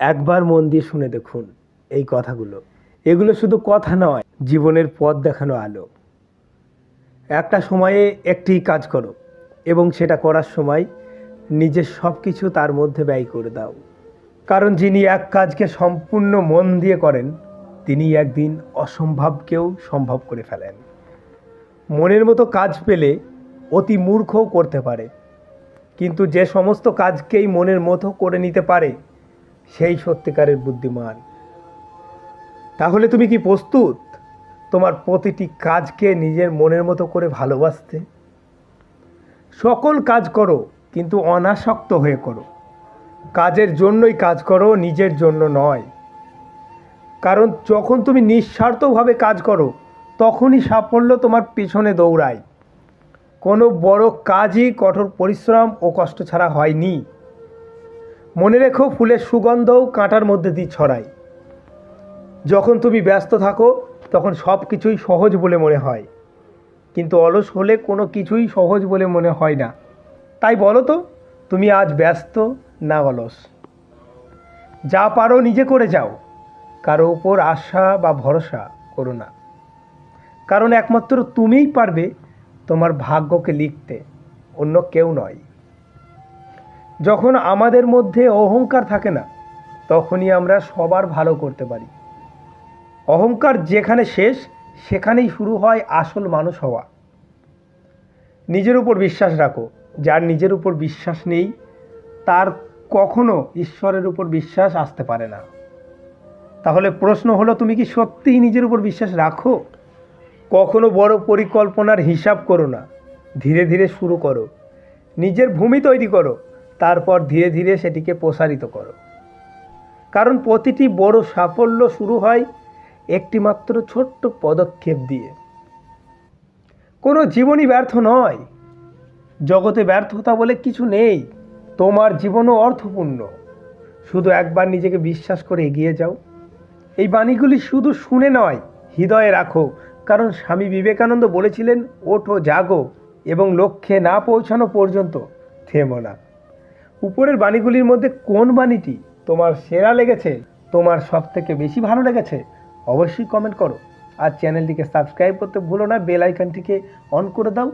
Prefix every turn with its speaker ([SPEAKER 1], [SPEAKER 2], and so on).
[SPEAKER 1] একবার মন দিয়ে শুনে দেখুন এই কথাগুলো। এগুলো শুধু কথা নয়, জীবনের পথ দেখানো আলো। একটা সময়ে একটি কাজ করো এবং সেটা করার সময় নিজের সব কিছু তার মধ্যে ব্যয় করে দাও। কারণ যিনি এক কাজকে সম্পূর্ণ মন দিয়ে করেন, তিনি একদিন অসম্ভবকেও সম্ভব করে ফেলেন। মনের মতো কাজ পেলে অতি মূর্খও করতে পারে। কিন্তু যে সমস্ত কাজকেই মনের মতো করে নিতে পারে সেই সত্যিকারের বুদ্ধিমান। তাহলে তুমি কি প্রস্তুত তোমার প্রতিটি কাজকে নিজের মনের মতো করে ভালোবাসতে? সকল কাজ করো, কিন্তু অনাসক্ত হয়ে করো। কাজের জন্যই কাজ করো, নিজের জন্য নয়। কারণ যখন তুমি নিঃস্বার্থভাবে কাজ করো, তখনই সাফল্য তোমার পিছনে দৌড়ায়। কোনো বড় কাজই কঠোর পরিশ্রম ও কষ্ট ছাড়া হয়নি। মনে রেখো ফুলের সুগন্ধও কাঁটার মধ্যে দিয়ে ছড়ায়। যখন তুমি ব্যস্ত থাকো, তখন সব কিছুই সহজ বলে মনে হয়। কিন্তু অলস হলে কোনো কিছুই সহজ বলে মনে হয় না। তাই বলো তো, তুমি আজ ব্যস্ত না অলস? যা পারো নিজে করে যাও। কারও উপর আশা বা ভরসা করো না। কারণ একমাত্র তুমিই পারবে তোমার ভাগ্যকে লিখতে, অন্য কেউ নয়। যখন আমাদের মধ্যে অহংকার থাকে না, তখনই আমরা সবার ভালো করতে পারি। অহংকার যেখানে শেষ, সেখানেই শুরু হয় আসল মানুষ হওয়া। নিজের উপর বিশ্বাস রাখো, যার নিজের উপর বিশ্বাস নেই, তার কখনো ঈশ্বরের উপর বিশ্বাস আসতে পারে না। তাহলে প্রশ্ন হলো, তুমি কি সত্যিই নিজের উপর বিশ্বাস রাখো? কখনো বড় পরিকল্পনার হিসাব করো না। ধীরে ধীরে শুরু করো। নিজের ভূমি তৈরি করো। তারপর ধীরে ধীরে সেটিকে প্রসারিত করো। কারণ প্রতিটি বড় সাফল্য শুরু হয় একটিমাত্র ছোট্ট পদক্ষেপ দিয়ে। কোনো জীবনই ব্যর্থ নয়। জগতে ব্যর্থতা বলে কিছু নেই। তোমার জীবনও অর্থপূর্ণ। শুধু একবার নিজেকে বিশ্বাস করে এগিয়ে যাও। এই বাণীগুলি শুধু শুনে নয়, হৃদয়ে রাখো। কারণ স্বামী বিবেকানন্দ বলেছিলেন, ওঠো, জাগো এবং লক্ষ্যে না পৌঁছানো পর্যন্ত থেমো না। উপরের বাণীগুলির মধ্যে কোন বাণীটি তোমার সেরা লেগেছে, তোমার সব থেকে বেশি ভালো লেগেছে, অবশ্যই কমেন্ট করো। আর চ্যানেলটিকে সাবস্ক্রাইব করতে ভুলো না বেল আইকনটিকে অন করে দাও।